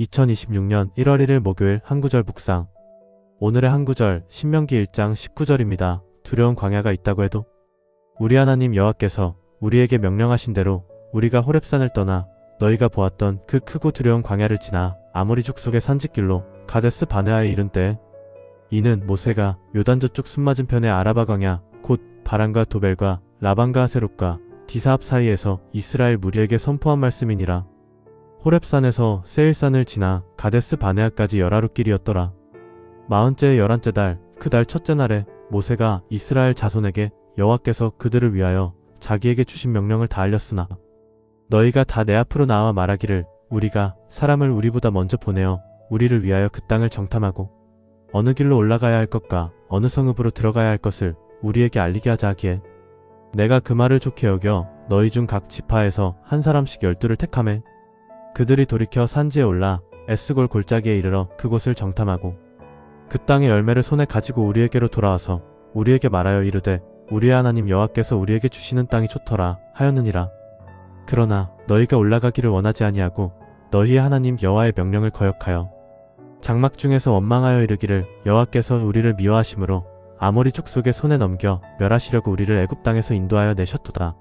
2026년 1월 1일 목요일 한구절 묵상. 오늘의 한구절 신명기 1장 19절입니다. 두려운 광야가 있다고 해도 우리 하나님 여호와께서 우리에게 명령하신 대로 우리가 호렙산을 떠나 너희가 보았던 그 크고 두려운 광야를 지나 아모리 족속의 산지길로 가데스 바네아에 이른 때에 이는 모세가 요단 저쪽 숨맞은편의 아라바 광야 곧 바란과 도벨과 라반과 하세롯과 디사합 사이에서 이스라엘 무리에게 선포한 말씀이니라. 호렙산에서 세일산을 지나 가데스 바네아까지 열하루 길이었더라. 마흔째의 열한째 달 그 달 첫째 날에 모세가 이스라엘 자손에게 여호와께서 그들을 위하여 자기에게 주신 명령을 다 알렸으나 너희가 다 내 앞으로 나와 말하기를 우리가 사람을 우리보다 먼저 보내어 우리를 위하여 그 땅을 정탐하고 어느 길로 올라가야 할 것과 어느 성읍으로 들어가야 할 것을 우리에게 알리게 하자 하기에 내가 그 말을 좋게 여겨 너희 중 각 지파에서 한 사람씩 열두를 택함에 그들이 돌이켜 산지에 올라 에스골 골짜기에 이르러 그곳을 정탐하고 그 땅의 열매를 손에 가지고 우리에게로 돌아와서 우리에게 말하여 이르되 우리의 하나님 여호와께서 우리에게 주시는 땅이 좋더라 하였느니라. 그러나 너희가 올라가기를 원하지 아니하고 너희의 하나님 여호와의 명령을 거역하여 장막 중에서 원망하여 이르기를 여호와께서 우리를 미워하심으로 아모리 족속의 손에 넘겨 멸하시려고 우리를 애굽 땅에서 인도하여 내셨도다.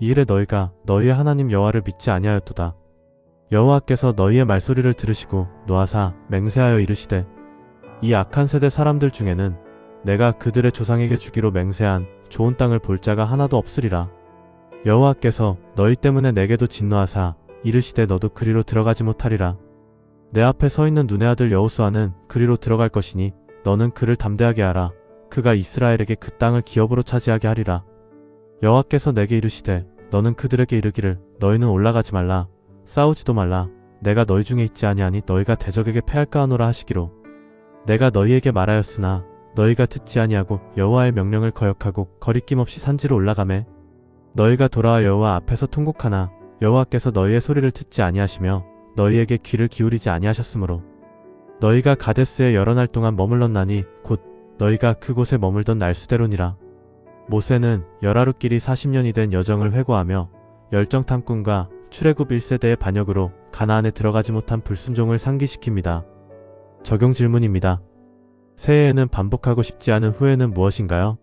이 일에 너희가 너희의 하나님 여호와를 믿지 아니하였도다. 여호와께서 너희의 말소리를 들으시고 노하사 맹세하여 이르시되 이 악한 세대 사람들 중에는 내가 그들의 조상에게 주기로 맹세한 좋은 땅을 볼 자가 하나도 없으리라. 여호와께서 너희 때문에 내게도 진노하사 이르시되 너도 그리로 들어가지 못하리라. 내 앞에 서 있는 눈의 아들 여호수아는 그리로 들어갈 것이니 너는 그를 담대하게 하라. 그가 이스라엘에게 그 땅을 기업으로 차지하게 하리라. 여호와께서 내게 이르시되 너는 그들에게 이르기를 너희는 올라가지 말라. 싸우지도 말라. 내가 너희 중에 있지 아니하니 너희가 대적에게 패할까 하노라 하시기로. 내가 너희에게 말하였으나 너희가 듣지 아니하고 여호와의 명령을 거역하고 거리낌 없이 산지로 올라가매 너희가 돌아와 여호와 앞에서 통곡하나 여호와께서 너희의 소리를 듣지 아니하시며 너희에게 귀를 기울이지 아니하셨으므로. 너희가 가데스에 여러 날 동안 머물렀나니 곧 너희가 그곳에 머물던 날수대로니라. 모세는 열하루 길이 40년이 된 여정을 회고하며 열정 탐꾼과 출애굽 1세대의 반역으로 가나안에 들어가지 못한 불순종을 상기시킵니다. 적용 질문입니다. 새해에는 반복하고 싶지 않은 후회는 무엇인가요?